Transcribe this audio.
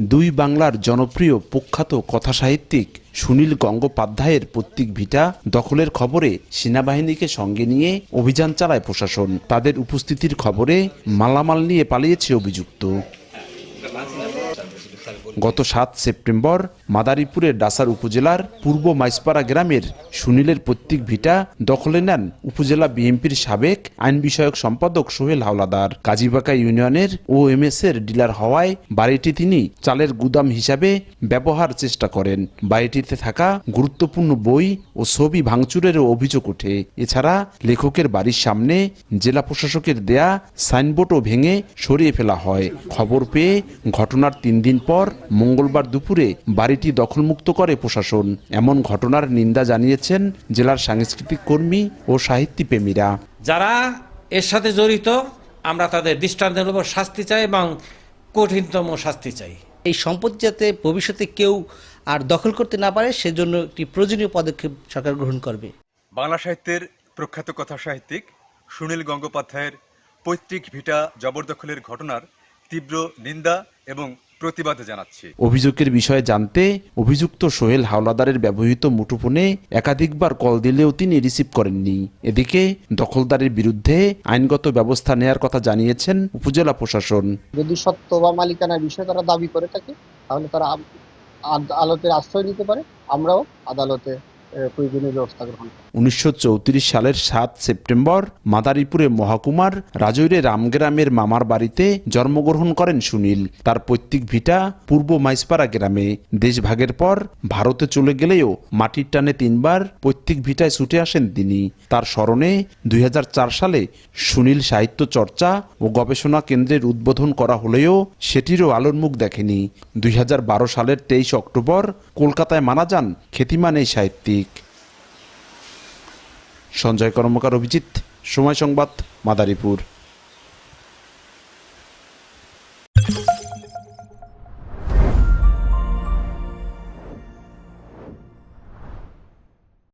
দুই বাংলার জনপ্রিয় প্রখ্যাত কথাসাহিত্যিক সুনীল গঙ্গোপাধ্যায়ের পৈতৃক ভিটা দখলের খবরে সেনাবাহিনীকে সঙ্গে নিয়ে অভিযান চালায় প্রশাসন। তাদের উপস্থিতির খবরে মালামাল নিয়ে পালিয়েছে অভিযুক্ত। গত সাত সেপ্টেম্বর মাদারীপুরের ডাসার উপজেলার পূর্ব মাইসপাড়া গ্রামের সুনীলের পৈতৃক ভিটা দখলে নেন উপজেলা বিএনপির সাবেক আইন বিষয়ক সম্পাদক সোহেল হাওলাদার। কাজীবাকা ইউনিয়নের ও এম এর ডিলার হওয়ায় বাড়িটি তিনি চালের গুদাম হিসাবে ব্যবহার চেষ্টা করেন। বাড়িটিতে থাকা গুরুত্বপূর্ণ বই ও ছবি ভাঙচুরেরও অভিযোগ ওঠে। এছাড়া লেখকের বাড়ির সামনে জেলা প্রশাসকের দেয়া সাইনবোর্ডও ভেঙে সরিয়ে ফেলা হয়। খবর পেয়ে ঘটনার তিন দিন পর মঙ্গলবার দুপুরে বাড়িটি দখলমুক্ত করে প্রশাসন। এমন ঘটনার নিন্দা জানিয়েছেন জেলার সাংস্কৃতিক কর্মী ও সাহিত্যপ্রেমীরা। যারা এর সাথে জড়িত আমরা তাদের দৃষ্টান্তমূলক শাস্তি চাই এবং কঠিনতম শাস্তি চাই। এই সম্পদ যাতে ভবিষ্যতে কেউ আর দখল করতে না পারে সেজন্য একটি প্রয়োজনীয় পদক্ষেপ সরকার গ্রহণ করবে। বাংলা সাহিত্যের প্রখ্যাত কথা সাহিত্যিক সুনীল গঙ্গোপাধ্যায়ের পৈতৃক ভিটা জবরদখলের ঘটনার তীব্র নিন্দা এবং প্রতিবাদ জানাচ্ছি। অভিযোগের বিষয়ে জানতে অভিযুক্ত সোহেল হাওলাদারের ব্যবহৃত মুঠোফোনে একাধিকবার কল দিলেও তিনি রিসিভ করেননি। এদিকে দখলদারের বিরুদ্ধে আইনগত ব্যবস্থা নেয়ার কথা জানিয়েছেন উপজেলা প্রশাসন। যদি সত্য বা মালিকানার বিষয়ে তারা দাবি করে থাকে তাহলে তারা আদ- আদালতের আশ্রয় নিতে পারে। আমরাও আদালতে প্রয়োজনীয় ব্যবস্থা গ্রহণ উনিশশো সালের সাত সেপ্টেম্বর মাদারীপুরে মহাকুমার রাজৈরে রামগ্রামের মামার বাড়িতে জন্মগ্রহণ করেন সুনীল। তার পৈতৃক ভিটা পূর্ব মাইসপাড়া গ্রামে। দেশভাগের পর ভারতে চলে গেলেও মাটির টানে তিনবার পৈতৃক ভিটায় ছুটে আসেন তিনি। তার স্মরণে দুই হাজার চার সালে সুনীল সাহিত্য চর্চা ও গবেষণা কেন্দ্রের উদ্বোধন করা হলেও সেটিরও আলোর মুখ দেখেনি। দুই হাজার বারো সালের তেইশ অক্টোবর কলকাতায় মারা যান খ্যাতিমান এই সঞ্জয় কর্মকার অভিজিৎ সময় সংবাদ মাদারীপুর।